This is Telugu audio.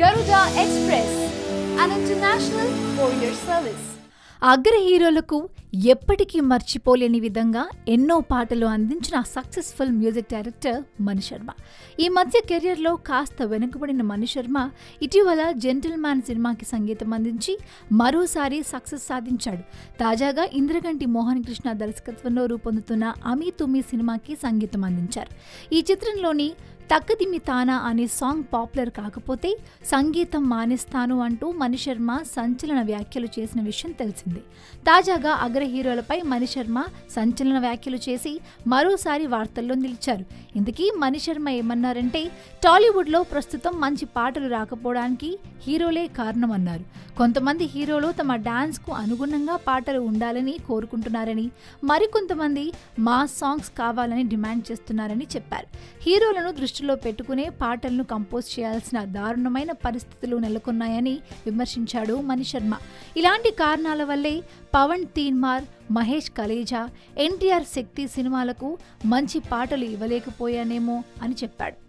Garuda express and international courier service అగ్ర హీరోలకు ఎప్పటికీ మర్చిపోలేని విధంగా ఎన్నో పాటలు అందించిన successful music director Mani Sharma. ఈ మధ్య కెరియర్లో కాస్త వెనుకబడిన మణి శర్మ ఇటీవల జెంటిల్ మ్యాన్ సినిమాకి సంగీతం అందించి మరోసారి సక్సెస్ సాధించాడు. తాజాగా ఇంద్రగంటి మోహన్ కృష్ణ దర్శకత్వంలో రూపొందుతున్న అమీ తుమి సినిమాకి సంగీతం అందించారు. ఈ చిత్రంలోని తక్కదిమి తానా అనే సాంగ్ పాపులర్ కాకపోతే సంగీతం మానేస్తాను అంటూ మణిశర్మ సంచలన వ్యాఖ్యలు చేసిన విషయం తెలిసిందే. తాజాగా అగ్ర హీరోలపై మణిశర్మ సంచలన వ్యాఖ్యలు చేసి మరోసారి వార్తల్లో నిలిచారు. ఇందుకీ మణిశర్మ ఏమన్నారంటే టాలీవుడ్లో ప్రస్తుతం మంచి పాటలు రాకపోవడానికి హీరోలే కారణమన్నారు. కొంతమంది హీరోలు తమ డాన్స్కు అనుగుణంగా పాటలు ఉండాలని కోరుకుంటున్నారని మరికొంతమంది మా సాంగ్స్ కావాలని డిమాండ్ చేస్తున్నారని చెప్పారు. హీరోలను దృష్టిలో పెట్టుకునే పాటలను కంపోజ్ చేయాల్సిన దారుణమైన పరిస్థితులు నెలకొన్నాయని విమర్శించాడు మణి శర్మ. ఇలాంటి కారణాల వల్లే పవన్ తీన్మార్ మహేష్ కలేజా ఎన్టీఆర్ శక్తి సినిమాలకు మంచి పాటలు ఇవ్వలేకపోయానేమో అని చెప్పాడు.